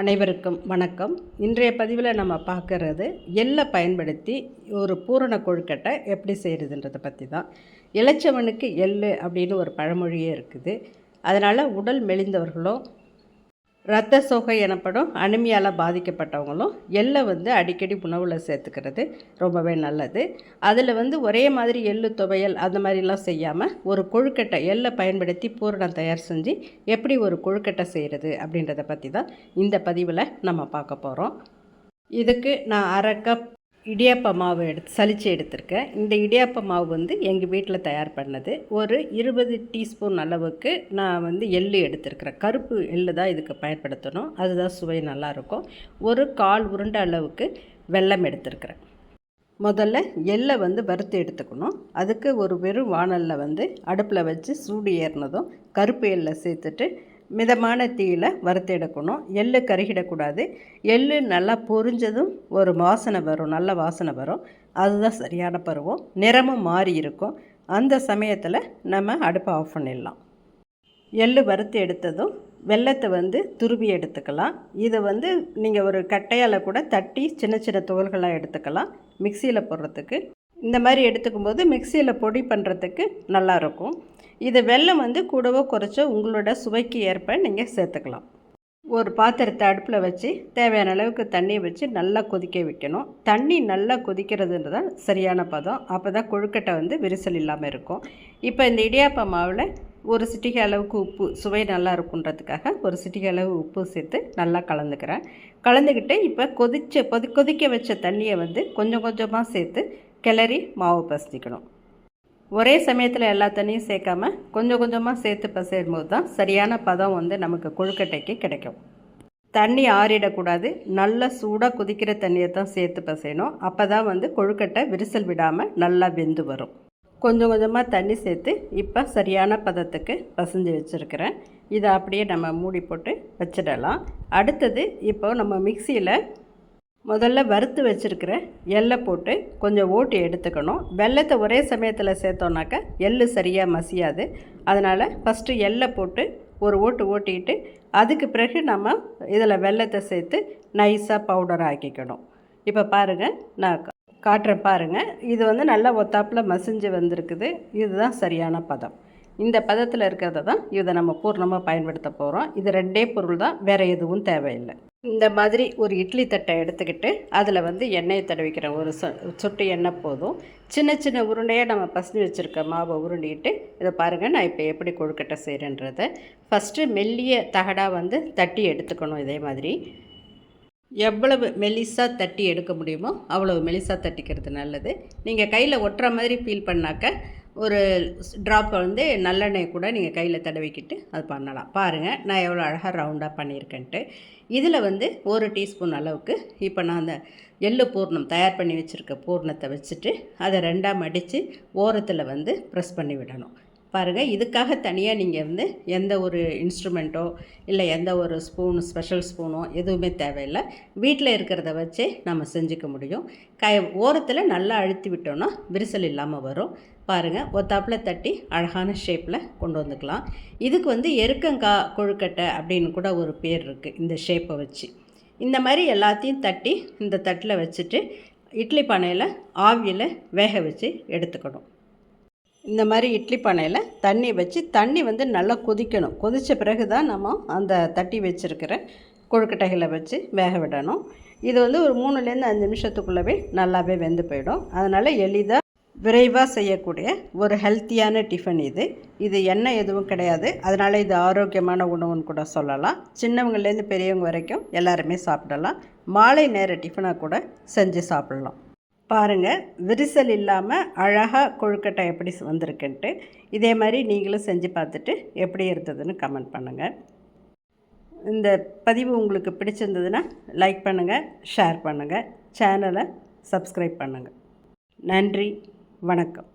அனைவருக்கும் வணக்கம். இன்றைய பதிவில் நம்ம பார்க்கறது எள்ளை பயன்படுத்தி ஒரு பூரண கொழுக்கட்டை எப்படி செய்கிறதுன்றதை பற்றி தான் இளைச்சவனுக்கு எள்ளு அப்படின்னு ஒரு பழமொழியே இருக்குது. அதனால் உடல் மெலிந்தவர்களும் இரத்த சோகை எனப்படும் அனிமியால் பாதிக்கப்பட்டவங்களும் எள்ளை வந்து அடிக்கடி உணவில் சேர்த்துக்கிறது ரொம்பவே நல்லது. அதில் வந்து ஒரே மாதிரி எள்ளு துவையல் அந்த மாதிரிலாம் செய்யாமல் ஒரு கொழுக்கட்டை எள்ளை பயன்படுத்தி பூரணம் தயார் செஞ்சு எப்படி ஒரு கொழுக்கட்டை செய்கிறது அப்படின்றத பற்றி தான் இந்த பதிவில் நம்ம பார்க்க போகிறோம் இதுக்கு நான் அரை கப் இடியாப்ப மாவு எடுத்து சலித்து எடுத்திருக்கேன் இந்த இடியாப்ப மாவு வந்து எங்கள் வீட்டில் தயார் பண்ணது. ஒரு இருபது டீஸ்பூன் அளவுக்கு நான் வந்து எள்ளு எடுத்திருக்கிறேன். கருப்பு எள்ளு தான் இதுக்கு பயன்படுத்தணும். அதுதான் சுவை நல்லாயிருக்கும். ஒரு கால் உருண்டை அளவுக்கு வெல்லம் எடுத்திருக்கிறேன். முதல்ல எள்ளை வந்து வறுத்து எடுத்துக்கணும். அதுக்கு ஒரு வெறும் வானலில் வந்து அடுப்பில் வச்சு சூடு ஏறினதும் கருப்பு எள்ளை சேர்த்துட்டு மிதமான தீயில் வறுத்து எடுக்கணும் எள்ளு கருகிடக்கூடாது. எள்ளு நல்லா பொரிஞ்சதும் ஒரு வாசனை வரும். நல்ல வாசனை வரும். அதுதான் சரியான பருவம். நிறமும் மாறி இருக்கும். அந்த சமயத்தில் நம்ம அடுப்பை ஆஃப் பண்ணிடலாம். எள்ளு வறுத்து எடுத்ததும் வெள்ளத்தை வந்து துருவி எடுத்துக்கலாம். இதை வந்து நீங்கள் ஒரு கட்டையால் கூட தட்டி சின்ன சின்ன துகள்களாக எடுத்துக்கலாம். மிக்சியில் போடுறதுக்கு. இந்த மாதிரி எடுத்துக்கும் போது மிக்சியில் பொடி பண்ணுறதுக்கு நல்லாயிருக்கும் இது வெல்லம் வந்து கூடவோ குறைச்சோ உங்களோட சுவைக்கு ஏற்ப நீங்கள் சேர்த்துக்கலாம். ஒரு பாத்திரத்தை அடுப்பில் வச்சு தேவையான அளவுக்கு தண்ணியை வச்சு நல்லா கொதிக்க வைக்கணும். தண்ணி நல்லா கொதிக்கிறதுன்றது தான் சரியான பதம். அப்போ தான் கொழுக்கட்டை வந்து விரிசல் இல்லாமல் இருக்கும். இப்போ இந்த இடியாப்ப மாவில் ஒரு சிட்டிகை அளவுக்கு உப்பு சுவை நல்லா இருக்குன்றதுக்காக ஒரு சிட்டிகை அளவு உப்பு சேர்த்து நல்லா கலந்துக்கிறேன். கலந்துக்கிட்டு இப்போ கொதிச்ச கொதி கொதிக்க வச்ச தண்ணியை வந்து கொஞ்சம் கொஞ்சமாக சேர்த்து கிளறி மாவு பசிக்கணும். ஒரே சமயத்தில் எல்லா தண்ணியும் சேர்க்காம கொஞ்சம் கொஞ்சமாக சேர்த்து பசேரும்போது தான் சரியான பதம் வந்து நமக்கு கொழுக்கட்டைக்கு கிடைக்கும். தண்ணி ஆறிடக்கூடாது. நல்ல சூடாக கொதிக்கிற தண்ணியை தான் சேர்த்து பசையணும். அப்போ தான் வந்து கொழுக்கட்டை விரிசல் விடாமல் நல்லா வெந்து வரும். கொஞ்சம் கொஞ்சமாக தண்ணி சேர்த்து இப்போ சரியான பதத்துக்கு பசைஞ்சு வச்சுருக்கிறேன். இதை அப்படியே நம்ம மூடி போட்டு வச்சிடலாம். அடுத்தது இப்போ நம்ம மிக்சியில் முதல்ல வறுத்து வச்சுருக்கிற எள்ளை போட்டு கொஞ்சம் ஓட்டி எடுத்துக்கணும். வெள்ளத்தை ஒரே சமயத்தில் சேர்த்தோன்னாக்கா எள்ளு சரியாக மசியாது. அதனால் ஃபஸ்ட்டு எள்ளை போட்டு ஒரு ஓட்டு ஓட்டிட்டு அதுக்கு பிறகு நம்ம இதில் வெள்ளத்தை சேர்த்து நைஸாக பவுடர் ஆக்கிக்கணும். இப்போ பாருங்கள் நான் காட்டுறேன் பாருங்கள் இது வந்து நல்லா ஒத்தாப்பில் மசிஞ்சு வந்திருக்குது. இதுதான் சரியான பதம். இந்த பதத்தில் இருக்கிறத தான் இதை நம்ம பூர்ணமாக பயன்படுத்த போகிறோம் இது ரெண்டே பொருள் தான் வேறு எதுவும் தேவையில்லை. இந்த மாதிரி ஒரு இட்லி தட்டை எடுத்துக்கிட்டு அதில் வந்து எண்ணெயை தடவிக்கிற ஒரு சொட்டு எண்ணெய் போதும். சின்ன சின்ன உருண்டையாக நம்ம பசஞ்சு வச்சுருக்க மாவை உருண்டிட்டு இதை பாருங்கள் நான் இப்போ எப்படி கொழுக்கட்டை செய்கிறேன்றதை ஃபஸ்ட்டு மெல்லிய தகடாக வந்து தட்டி எடுத்துக்கணும் இதே மாதிரி. எவ்வளவு மெலிசாக தட்டி எடுக்க முடியுமோ அவ்வளவு மெலிசாக தட்டிக்கிறது நல்லது. நீங்கள் கையில் ஒட்டுற மாதிரி ஃபீல் பண்ணாக்க ஒரு ட்ராப் வந்து நல்லெண்ணெய் கூட நீங்கள் கையில் தடவிக்கிட்டு அது பண்ணலாம். பாருங்கள் நான் எவ்வளோ அழகாக ரவுண்டாக பண்ணியிருக்கேன்ட்டு. இதில் வந்து ஒரு டீஸ்பூன் அளவுக்கு இப்போ நான் அந்த எள்ளு பூர்ணம் தயார் பண்ணி வச்சுருக்க பூர்ணத்தை வச்சுட்டு அதை ரெண்டாக மடித்து ஓரத்தில் வந்து ப்ரெஸ் பண்ணி விடணும். பாருங்கள் இதுக்காக தனியாக நீங்கள் வந்து எந்த ஒரு இன்ஸ்ட்ருமெண்ட்டோ இல்லை எந்த ஒரு ஸ்பூன் ஸ்பெஷல் ஸ்பூனோ எதுவுமே தேவையில்லை. வீட்டில் இருக்கிறத வச்சே நம்ம செஞ்சுக்க முடியும். கை ஓரத்தில் நல்லா அழுத்தி விட்டோன்னா விரிசல் இல்லாமல் வரும். பாருங்கள் ஒத்தாப்பில் தட்டி அழகான ஷேப்பில் கொண்டு வந்துக்கலாம். இதுக்கு வந்து எருக்கங்கா கொழுக்கட்டை அப்படின்னு கூட ஒரு பேர் இருக்குது இந்த ஷேப்பை வச்சு. இந்த மாதிரி எல்லாத்தையும் தட்டி இந்த தட்டில் வச்சுட்டு இட்லி பானையில் ஆவியில் வேக வச்சு எடுத்துக்கணும். இந்த மாதிரி இட்லி பானையில் தண்ணி வச்சு தண்ணி வந்து நல்லா கொதிக்கணும். கொதித்த பிறகு தான் நம்ம அந்த தட்டி வச்சுருக்கிற கொழுக்கட்டைகளை வச்சு வேக விடணும். இது வந்து ஒரு மூணுலேருந்து அஞ்சு நிமிஷத்துக்குள்ளவே நல்லாவே வெந்து போயிடும். அதனால் எளிதாக விரைவாக செய்யக்கூடிய ஒரு ஹெல்த்தியான டிஃபன் இது. இது எண்ணெய் எதுவும் கிடையாது. அதனால் இது ஆரோக்கியமான உணவுன்னு கூட சொல்லலாம். சின்னவங்கலேருந்து பெரியவங்க வரைக்கும் எல்லாருமே சாப்பிடலாம். மாலை நேர டிஃபனாக கூட செஞ்சு சாப்பிட்லாம். பாருங்கள் விரிசல் இல்லாமல் அழகாக கொழுக்கட்டை எப்படி வந்திருக்குன்ட்டு. இதே மாதிரி நீங்களும் செஞ்சு பார்த்துட்டு எப்படி இருந்ததுன்னு கமெண்ட் பண்ணுங்கள் இந்த பதிவு உங்களுக்கு பிடிச்சிருந்ததுன்னா லைக் பண்ணுங்கள் ஷேர் பண்ணுங்கள் சேனலை சப்ஸ்கிரைப் பண்ணுங்கள் நன்றி வணக்கம்.